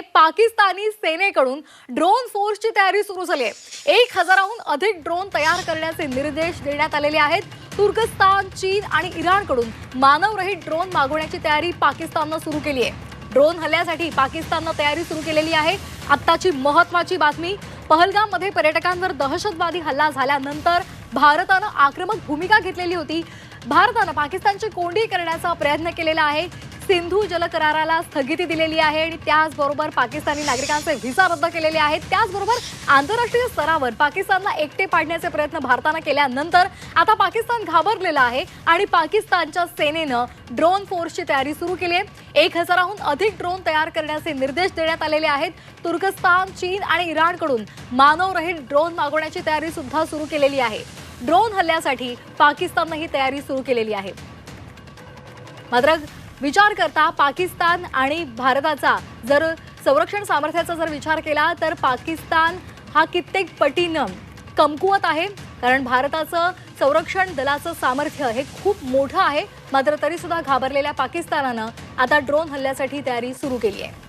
Pakistani सेनेकडून drone फोर्सची तयारी सुरू झाली आहे. एक हजाराहून अधिक ड्रोन तयार करण्याचे निर्देश देण्यात आलेले आहेत. तुर्कस्तान चीन आणि इराणकडून मानवरहित ड्रोन मागवण्याची तयारी पाकिस्ताननं सुरू केली आहे. ड्रोन हल्ल्यासाठी पाकिस्ताननं तयारी सुरू केलेली आहे. आत्ताची महत्वाची बातमी पहलगाममध्ये पर्यटकांवर दहशतवादी हल्ला झाल्यानंतर भारतानं आक्रमक भूमिका घेतलेली होती. भारतानं पाकिस्तानची कोंडी करण्याचा प्रयत्न केलेला आहे. सिंधू जल कराराला स्थगिती दिलेली आहे आणि त्याचबरोबर पाकिस्तानी नागरिकांचे व्हिसा रद्द केलेले आहेत. त्याचबरोबर आंतरराष्ट्रीय स्तरावर पाकिस्तानला एकटे पाडण्याचे प्रयत्न भारतानं केल्यानंतर आता पाकिस्तान घाबरलेलं आहे आणि पाकिस्तानच्या सेनेनं ड्रोन फोर्सची तयारी सुरू केली आहे. एक हजाराहून अधिक ड्रोन तयार करण्याचे निर्देश देण्यात आलेले आहेत. तुर्कस्तान चीन आणि इराणकडून मानवरहित ड्रोन मागवण्याची तयारी सुद्धा सुरू केलेली आहे. ड्रोन हल्ल्यासाठी पाकिस्ताननं ही तयारी सुरू केलेली आहे. मात्र विचार करता पाकिस्तान आणि भारताचा जर संरक्षण सामर्थ्याचा जर विचार केला तर पाकिस्तान हा कित्येक पटीनं कमकुवत आहे कारण भारताचं संरक्षण दलाचं सामर्थ्य हे खूप मोठं आहे. मात्र तरीसुद्धा घाबरलेल्या पाकिस्तानानं आता ड्रोन हल्ल्यासाठी तयारी सुरू केली आहे.